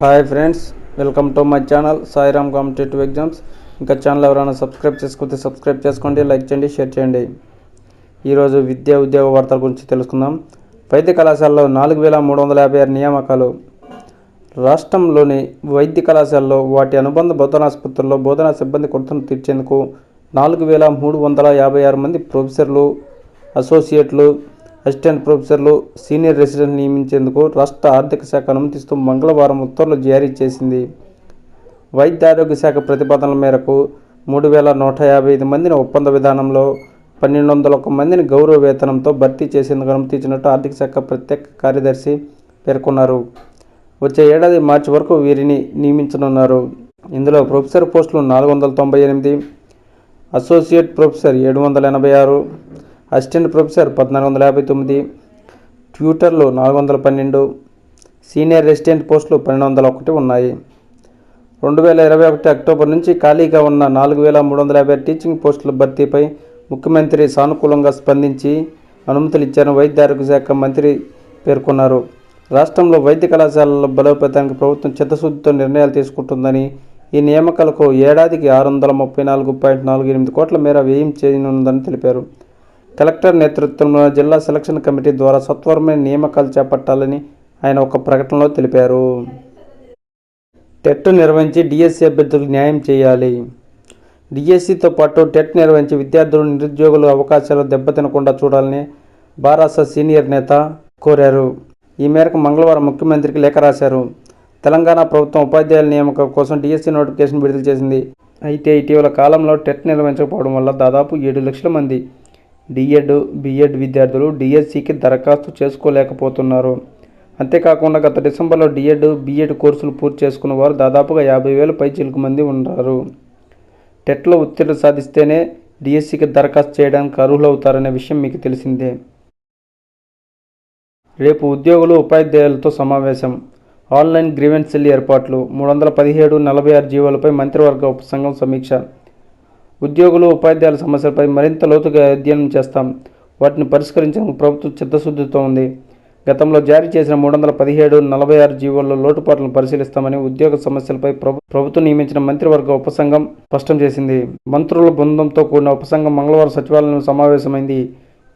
Hi friends welcome to my channel Sairam competitive exams ఇంకా channel ఎవరైనా subscribe చేసుకుంటే subscribe చేసుకోండి లైక్ చేయండి షేర్ చేయండి. ఈరోజు విద్యా ఉద్యోగ వార్తల గురించి తెలుసుకుందాం. వైద్య కళాశాలలో నాలుగు వేల మూడు వందల యాభై ఆరు నియామకాలు. రాష్ట్రంలోని వైద్య కళాశాలలో వాటి అనుబంధ బోధనాసుపత్రుల్లో బోధనా సిబ్బంది కొరతను తీర్చేందుకు నాలుగు వేల మూడు వందల యాభై ఆరు మంది ప్రొఫెసర్లు అసోసియేట్లు అసిస్టెంట్ ప్రొఫెసర్లు సీనియర్ రెసిడెంట్ నియమించేందుకు రాష్ట్ర ఆర్థిక శాఖ అనుమతిస్తూ మంగళవారం ఉత్తర్వులు జారీ చేసింది. వైద్య ఆరోగ్య శాఖ ప్రతిపాదనల మేరకు మూడు వేల నూట యాభై ఐదు మందిని ఒప్పంద విధానంలో పన్నెండు వందల ఒక మందిని గౌరవ వేతనంతో భర్తీ చేసేందుకు అనుమతించినట్టు ఆర్థిక శాఖ ప్రత్యేక కార్యదర్శి పేర్కొన్నారు. వచ్చే ఏడాది మార్చి వరకు వీరిని నియమించనున్నారు. ఇందులో ప్రొఫెసర్ పోస్టులు నాలుగు వందల తొంభై ఎనిమిది అసోసియేట్ ప్రొఫెసర్ ఏడు వందల ఎనభై ఆరు అసిస్టెంట్ ప్రొఫెసర్ పద్నాలుగు వందల యాభై తొమ్మిది ట్యూటర్లు నాలుగు వందల పన్నెండు సీనియర్ రెసిడెంట్ పోస్టులు పన్నెండు వందల ఒకటి ఉన్నాయి. రెండు వేల ఇరవై ఒకటి అక్టోబర్ నుంచి ఖాళీగా ఉన్న నాలుగు వేల మూడు వందల యాభై టీచింగ్ పోస్టుల భర్తీపై ముఖ్యమంత్రి సానుకూలంగా స్పందించి అనుమతులు ఇచ్చారని వైద్య ఆరోగ్య శాఖ మంత్రి పేర్కొన్నారు. రాష్ట్రంలో వైద్య కళాశాలల బలోపేతానికి ప్రభుత్వం చిత్తశుద్ధితో నిర్ణయాలు తీసుకుంటుందని ఈ నియామకాలకు ఏడాదికి ఆరు వందల ముప్పై నాలుగు పాయింట్ నాలుగు ఎనిమిది కోట్ల మేర వ్యయం చేయనుందని తెలిపారు. కలెక్టర్ నేతృత్వంలో జిల్లా సెలక్షన్ కమిటీ ద్వారా సత్వరమైన నియామకాలు చేపట్టాలని ఆయన ఒక ప్రకటనలో తెలిపారు. టెట్ నిర్వహించి డిఎస్సి అభ్యర్థులకు న్యాయం చేయాలి. డిఎస్సితో పాటు టెట్ నిర్వహించి విద్యార్థులు నిరుద్యోగులు అవకాశాలు దెబ్బతినకుండా చూడాలని బారాస సీనియర్ నేత కోరారు. ఈ మేరకు మంగళవారం ముఖ్యమంత్రికి లేఖ రాశారు. తెలంగాణ ప్రభుత్వం ఉపాధ్యాయుల నియామకం కోసం డిఎస్సీ నోటిఫికేషన్ విడుదల చేసింది. అయితే ఇటీవల కాలంలో టెట్ నిర్వహించకపోవడం వల్ల దాదాపు ఏడు లక్షల మంది డిఎడ్ బిఎడ్ విద్యార్థులు డిఎస్సికి దరఖాస్తు చేసుకోలేకపోతున్నారు. అంతేకాకుండా గత డిసెంబర్లో డిఎడ్ బిఎడ్ కోర్సులు పూర్తి చేసుకున్న వారు దాదాపుగా యాభై వేల పైచిలకు మంది ఉన్నారు. టెట్లో ఉత్తీర్ణ సాధిస్తేనే డిఎస్సికి దరఖాస్తు చేయడానికి అర్హులవుతారనే విషయం మీకు తెలిసిందే. రేపు ఉద్యోగులు ఉపాధ్యాయులతో సమావేశం. ఆన్లైన్ గ్రీవెన్స్ సెల్ ఏర్పాట్లు. మూడు వందల పదిహేడు నలభై ఆరు జీవోలపై మంత్రివర్గ ఉపసంఘం సమీక్ష. ఉద్యోగులు ఉపాధ్యాయుల సమస్యలపై మరింత లోతుగా అధ్యయనం చేస్తాం. వాటిని పరిష్కరించేందుకు ప్రభుత్వం చిత్తశుద్ధితో ఉంది. గతంలో జారీ చేసిన మూడు వందల పదిహేడు నలభై ఆరు జీవోల్లో లోటుపాట్లను పరిశీలిస్తామని ఉద్యోగ సమస్యలపై ప్రభు ప్రభుత్వం నియమించిన మంత్రివర్గ ఉపసంఘం స్పష్టం చేసింది. మంత్రుల బృందంతో కూడిన ఉపసంఘం మంగళవారం సచివాలయంలో సమావేశమైంది.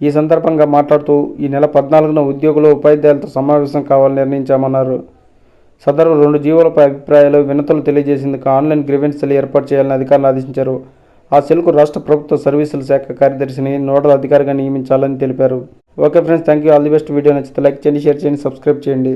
ఈ సందర్భంగా మాట్లాడుతూ ఈ నెల పద్నాలుగున ఉద్యోగులు ఉపాధ్యాయులతో సమావేశం కావాలని నిర్ణయించామన్నారు. సదరు రెండు జీవోలపై అభిప్రాయాలు వినతులు తెలియజేసేందుకు ఆన్లైన్ గ్రీవెన్స్లు ఏర్పాటు చేయాలని అధికారులు ఆదేశించారు. ఆ సెల్కు రాష్ట్ర ప్రభుత్వ సర్వీసుల శాఖ కార్యదర్శిని నోడల్ అధికారిగా నియమించాలని తెలిపారు. Okay friends thank you all the best. Video నచ్చితే లైక్ చేయండి షేర్ చేయండి సబ్స్క్రైబ్ చేయండి.